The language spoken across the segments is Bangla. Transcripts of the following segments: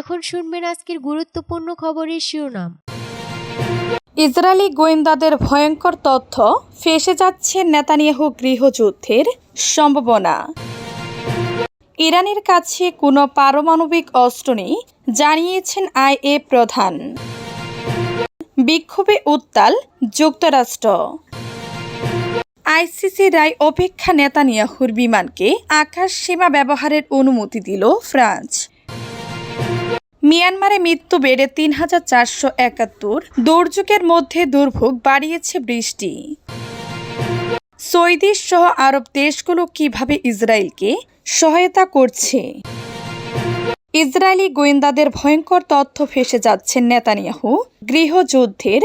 এখন শুনবেন আজকের গুরুত্বপূর্ণ খবরের শিরোনাম। ইসরায়েলি গোয়েন্দাদের ভয়ঙ্কর তথ্য, ফেসে যাচ্ছে নেতানিয়াহু গৃহযুদ্ধের সম্ভাবনা। ইরানের কাছে কোনো পারমাণবিক অস্ত্র নেই, জানিয়েছেন আইএ প্রধান। বিক্ষোভে উত্তাল যুক্তরাষ্ট্র। আইসিসি রায় অপেক্ষা নেতানিয়াহুর বিমানকে আকাশ সীমা ব্যবহারের অনুমতি দিল ফ্রান্স। মিয়ানমারে মৃত্যু বেড়ে তিন হাজার চারশো একাত্তর। দুর্যোগের মধ্যে দুর্ভোগ বাড়িয়েছে বৃষ্টি। সৌদি সহ আরব দেশগুলো কীভাবে ইসরায়েলকে সহায়তা করছে? ইসরায়েলি গোয়েন্দাদের ভয়ঙ্কর তথ্য ফেসে যাচ্ছে নেতানিয়াহু। গৃহযুদ্ধের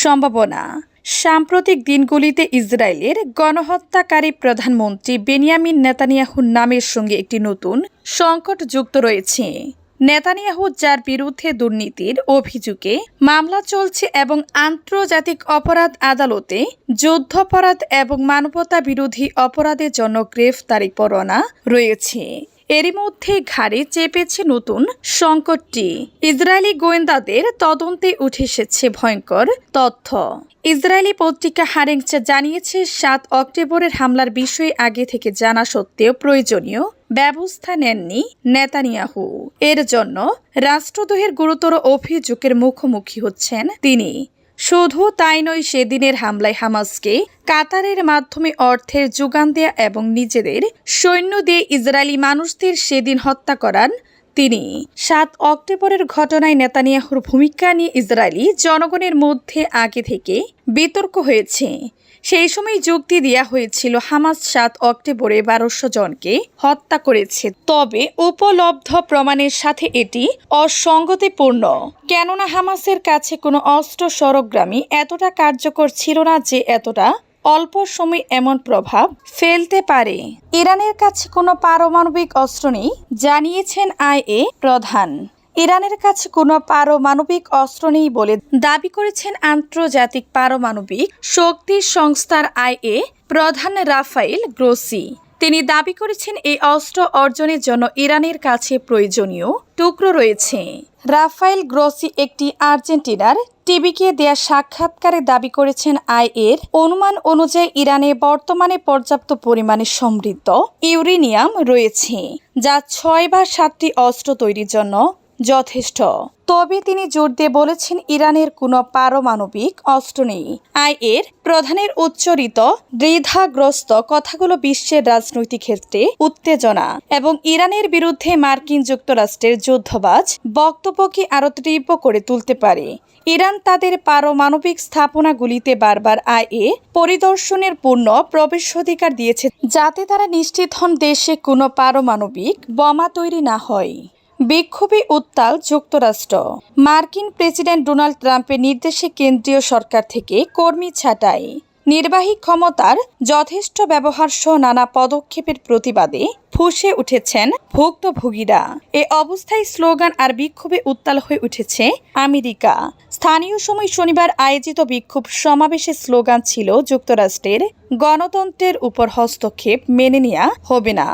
সম্ভাবনা। সাম্প্রতিক দিনগুলিতে ইসরায়েলের গণহত্যাকারী প্রধানমন্ত্রী বেনিয়ামিন নেতানিয়াহুর নামের সঙ্গে একটি নতুন সংকট যুক্ত রয়েছে। নেতানিয়াহু যার বিরুদ্ধে দুর্নীতির অভিযোগে মামলা চলছে এবং আন্তর্জাতিক অপরাধ আদালতে যুদ্ধাপরাধ এবং মানবতা বিরোধী অপরাধের জন্য গ্রেফতারি পরোয়ানা রয়েছে। এরই মধ্যে ঘাড়ে চেপেছে নতুন সংকটটি। ইসরায়েলি গোয়েন্দাদের তদন্তে উঠে এসেছে ভয়ঙ্কর তথ্য। ইসরায়েলি পত্রিকা হারেংচা জানিয়েছে, সাত অক্টোবরের হামলার বিষয়ে আগে থেকে জানা সত্ত্বেও প্রয়োজনীয় ব্যবস্থা নেননি নেতানিয়াহু। এর জন্য রাষ্ট্রদ্রোহের গুরুতর অভিযোগের মুখোমুখি হচ্ছেন তিনি। শুধু তাই নয়, সেদিনের হামলায় হামাসকে কাতারের মাধ্যমে অর্থের যোগান দেয়া এবং নিজেদের সৈন্য দিয়ে ইসরায়েলি মানুষদের সেদিন হত্যা করান তিনি। সাত অক্টোবরের ঘটনায় নেতানিয়াহুর ভূমিকা নিয়ে ইসরায়েলি জনগণের মধ্যে আগে থেকে বিতর্ক হয়েছে। সেই সময় যুক্তি দেওয়া হয়েছিল, হামাস সাত অক্টোবরে বারোশো জনকে হত্যা করেছে। তবে উপলব্ধ প্রমাণের সাথে এটি অসঙ্গতিপূর্ণ। কেননা হামাসের কাছে কোনো অস্ত্র সরগ্রামী এতটা কার্যকর ছিল না যে এতটা অল্প সময় এমন প্রভাব ফেলতে পারে। ইরানের কাছে কোনো পারমাণবিক অস্ত্র নেই, জানিয়েছেন আইএ প্রধান। ইরানের কাছে কোনো পারমাণবিক অস্ত্র নেই বলে দাবি করেছেন আন্তর্জাতিক পারমাণবিক শক্তি সংস্থার আইএ প্রধান রাফাইল গ্রোসি। তিনি দাবি করেছেন এই অস্ত্র অর্জনের জন্য ইরানের কাছে প্রয়োজনীয় টুকরো রয়েছে। রাফাইল গ্রোসি একটি আর্জেন্টিনার টিভিকে দেয়া সাক্ষাৎকারে দাবি করেছেন আইএর অনুমান অনুযায়ী ইরানে বর্তমানে পর্যাপ্ত পরিমাণে সমৃদ্ধ ইউরেনিয়াম রয়েছে, যা ছয় বা সাতটি অস্ত্র তৈরির জন্য যথেষ্ট। তবে তিনি জোর দিয়ে বলেছেন, ইরানের কোনো পারমাণবিক অস্ত্র নেই। আইএর প্রধানের উচ্চরিত দ্বিধাগ্রস্ত কথাগুলো বিশ্বের রাজনৈতিক ক্ষেত্রে উত্তেজনা এবং ইরানের বিরুদ্ধে মার্কিন যুক্তরাষ্ট্রের যুদ্ধবাজ বক্তব্যকে আরও তীব্র করে তুলতে পারে? ইরান তাদের পারমাণবিক স্থাপনাগুলিতে বারবার আইএ পরিদর্শনের পূর্ণ প্রবেশাধিকার দিয়েছে যাতে তারা নিশ্চিত হন দেশে কোনো পারমাণবিক বোমা তৈরি না হয়। বিক্ষোভে উত্তাল যুক্তরাষ্ট্র। মার্কিন প্রেসিডেন্ট ডোনাল্ড ট্রাম্পের নির্দেশে কেন্দ্রীয় সরকার থেকে কর্মী ছাঁটাই। নির্বাহী ক্ষমতার যথেষ্ট ব্যবহার সহ নানা পদক্ষেপের প্রতিবাদে ফুঁসে উঠেছেন ভুক্তভোগীরা। এ অবস্থায় স্লোগান আর বিক্ষোভে উত্তাল হয়ে উঠেছে আমেরিকা। স্থানীয় সময় শনিবার আয়োজিত বিক্ষোভ সমাবেশে স্লোগান ছিল যুক্তরাষ্ট্রের গণতন্ত্রের উপর হস্তক্ষেপ মেনে নেওয়া হবে না।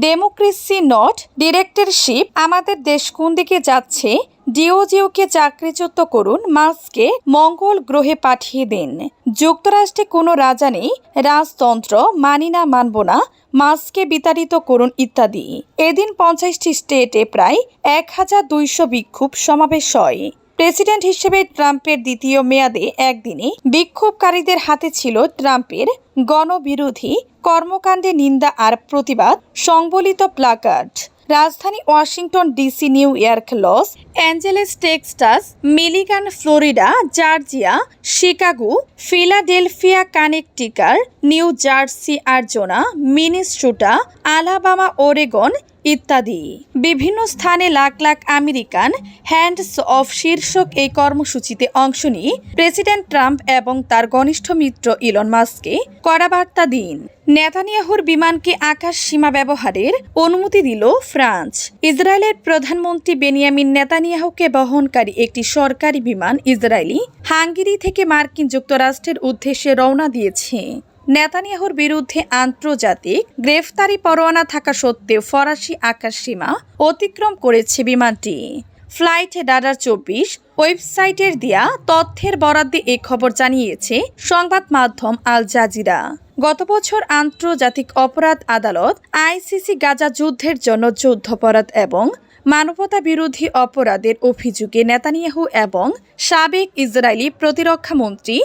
ডেমোক্রেসি নট ডিরেক্টরশিপ আমাদের দেশ কোন দিকে যাচ্ছে? ডিওজিওকে চাকরিচ্যুত করুন মার্সকে মঙ্গল গ্রহে পাঠিয়ে দিন। যুক্তরাষ্ট্রে কোনো রাজা নেই, রাজতন্ত্র মানি না, মানব না মার্সকে বিতাড়িত করুন ইত্যাদি। এদিন পঞ্চাশটি স্টেটে প্রায় এক হাজার দুইশো বিক্ষোভ সমাবেশ হয়। প্রেসিডেন্ট হিসেবে ট্রাম্পের দ্বিতীয় মেয়াদে একদিনে বিক্ষোভকারীদের হাতে ছিল ট্রাম্পের গণবিরোধী কর্মকাণ্ডে নিন্দা আর প্রতিবাদ, সংবলিত প্লাকার্ড। রাজধানী Washington DC, New York, Los Angeles, Texas, Michigan, Florida, Georgia, Chicago, Philadelphia, Connecticut, New Jersey, Arizona, Minnesota, Alabama, Oregon ইত্যাদি। বিভিন্ন স্থানে lakh lakh American hands off শীর্ষক এই কর্মসূচিতে অংশ নিয়ে প্রেসিডেন্ট ট্রাম্প এবং তার ঘনিষ্ঠ মিত্র ইলন মাস্ককে কড়া বার্তা দিন। নেতানিয়াহুর বিমানকে আকাশ সীমা ব্যবহারের অনুমতি দিল ফ্রান্স। ইসরায়েলের প্রধানমন্ত্রী বেনিয়ামিন নেতানিয়াহুকে বহনকারী একটি সরকারি বিমান ইসরায়েলি হাঙ্গেরি থেকে মার্কিন যুক্তরাষ্ট্রের উদ্দেশ্যে রওনা দিয়েছে। নেতানিয়াহুর বিরুদ্ধে আন্তর্জাতিক গ্রেফতারি পরোয়ানা থাকা সত্ত্বেও ফরাসি আকাশসীমা অতিক্রম করেছে বিমানটি। ফ্লাইট ডাডার চব্বিশ, ওয়েবসাইটের দেয়া তথ্যের বরাদ্দে এ খবর জানিয়েছে সংবাদ মাধ্যম আল জাজিরা। গত বছর আন্তর্জাতিক অপরাধ আদালত আইসিসি গাজা যুদ্ধের জন্য যুদ্ধাপরাধ এবং মানবতা বিরোধী অপরাধের অভিযোগে নেতানিয়াহু এবং সাবেক ইসরায়েলি প্রতিরক্ষা মন্ত্রী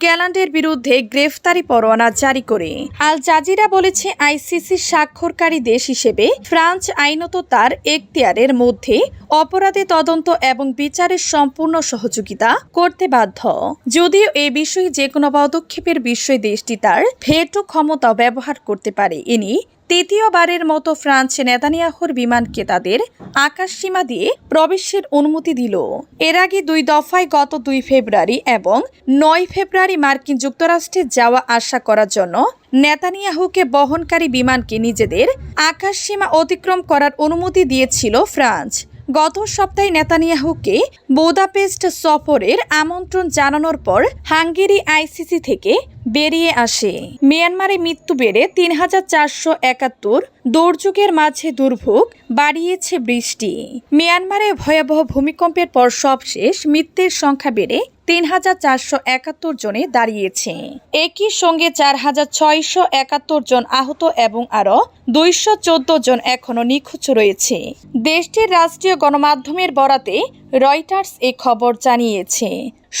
গ্যালান্ডের বিরুদ্ধে গ্রেফতারি পরোয়ানা জারি করে। আল জাজিরা বলেছে, আইসিসি স্বাক্ষরকারী দেশ হিসেবে ফ্রান্স আইনত তার এখতিয়ারের মধ্যে অপরাধে তদন্ত এবং বিচারের সম্পূর্ণ সহযোগিতা করতে বাধ্য। যদিও এ বিষয়ে যে কোনো পদক্ষেপের বিষয়ে দেশটি তার ভেটো ক্ষমতা ব্যবহার করতে পারে ইনি তৃতীয়বারের মতো ফ্রান্স নেতানিয়াহুর বিমানকে তাদের আকাশসীমা দিয়ে প্রবেশের অনুমতি দিল। এর আগে দুই দফায় গত দুই ফেব্রুয়ারি এবং নয় ফেব্রুয়ারি মার্কিন যুক্তরাষ্ট্রে যাওয়া আশা করার জন্য নেতানিয়াহুকে বহনকারী বিমানকে নিজেদের আকাশসীমা অতিক্রম করার অনুমতি দিয়েছিল ফ্রান্স। গত সপ্তাহে নেতানিয়াহুকে বোদাপেস্ট সফরের আমন্ত্রণ জানানোর পর হাঙ্গেরি আইসিসি থেকে বেরিয়ে আসে। মিয়ানমারে মৃত্যু বেড়ে তিন হাজার চারশো একাত্তর দুর্যোগের মাঝে দুর্ভোগ বাড়িয়েছে বৃষ্টি। মিয়ানমারে ভয়াবহ ভূমিকম্পের পর সবশেষ মৃত্যুর সংখ্যা বেড়ে তিন হাজার চারশো একাত্তর জনে দাঁড়িয়েছে। একই সঙ্গে চার হাজার ছয়শো একাত্তর জন আহত এবং আরও দুইশো চোদ্দ জন এখনও নিখোঁজ রয়েছে। দেশটির রাষ্ট্রীয় গণমাধ্যমের বরাতে রয়টার্স এ খবর জানিয়েছে,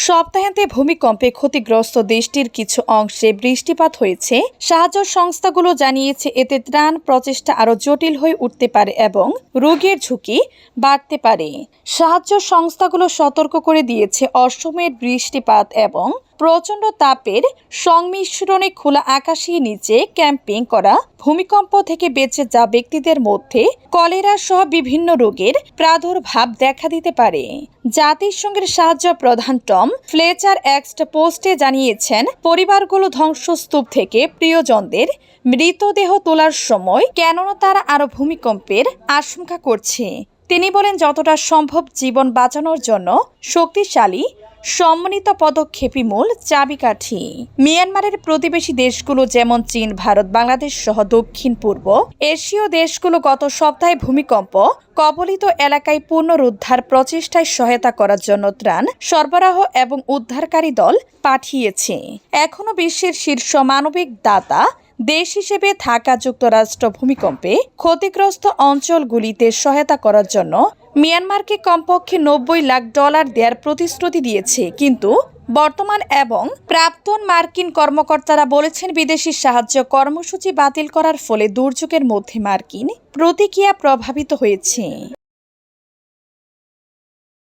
সপ্তাহান্তে ভূমিকম্পে ক্ষতিগ্রস্ত দেশটির কিছু অংশে বৃষ্টিপাত হয়েছে। সাহায্য সংস্থাগুলো জানিয়েছে, এতে ত্রাণ প্রচেষ্টা আরও জটিল হয়ে উঠতে পারে এবং রোগের ঝুঁকি বাড়তে পারে। সাহায্য সংস্থাগুলো সতর্ক করে দিয়েছে অসময়ের বৃষ্টিপাত এবং প্রচণ্ড তাপের সংমিশ্রণে খোলা আকাশের নিচে ক্যাম্পিং করা ভূমিকম্প থেকে বেঁচে যা ব্যক্তিদের মধ্যে কলেরা সহ বিভিন্ন রোগের প্রাদুর্ভাব দেখা দিতে পারে। জাতিসংঘের সাহায্য প্রধান টম ফ্লেচার এক্সট পোস্টে জানিয়েছেন, পরিবারগুলো ধ্বংসস্তূপ থেকে প্রিয়জনদের মৃতদেহ তোলার সময় কেননা তারা আরও ভূমিকম্পের আশঙ্কা করছে। তিনি বলেন, যতটা সম্ভব জীবন বাঁচানোর জন্য শক্তিশালী সম্মিলিত পদক্ষেপই মূল চাবিকাঠি। মিয়ানমারের প্রতিবেশী দেশগুলো যেমন চীন, ভারত, বাংলাদেশ সহ দক্ষিণ পূর্ব এশীয় দেশগুলো গত সপ্তাহে ভূমিকম্প, কবলিত এলাকায় পুনরুদ্ধার প্রচেষ্টায় সহায়তা করার জন্য ত্রাণ সরবরাহ এবং উদ্ধারকারী দল পাঠিয়েছে। এখনও বিশ্বের শীর্ষ মানবিক দাতা দেশ হিসেবে থাকা যুক্তরাষ্ট্র ভূমিকম্পে ক্ষতিগ্রস্ত অঞ্চলগুলিতে সহায়তা করার জন্য মিয়ানমারকে কমপক্ষে নব্বই লাখ ডলার দেওয়ার প্রতিশ্রুতি দিয়েছে। কিন্তু বর্তমান এবং প্রাক্তন মার্কিন কর্মকর্তারা বলেছেন বিদেশি সাহায্য কর্মসূচি বাতিল করার ফলে দুর্যোগের মধ্যে মার্কিন প্রতিক্রিয়া প্রভাবিত হয়েছে।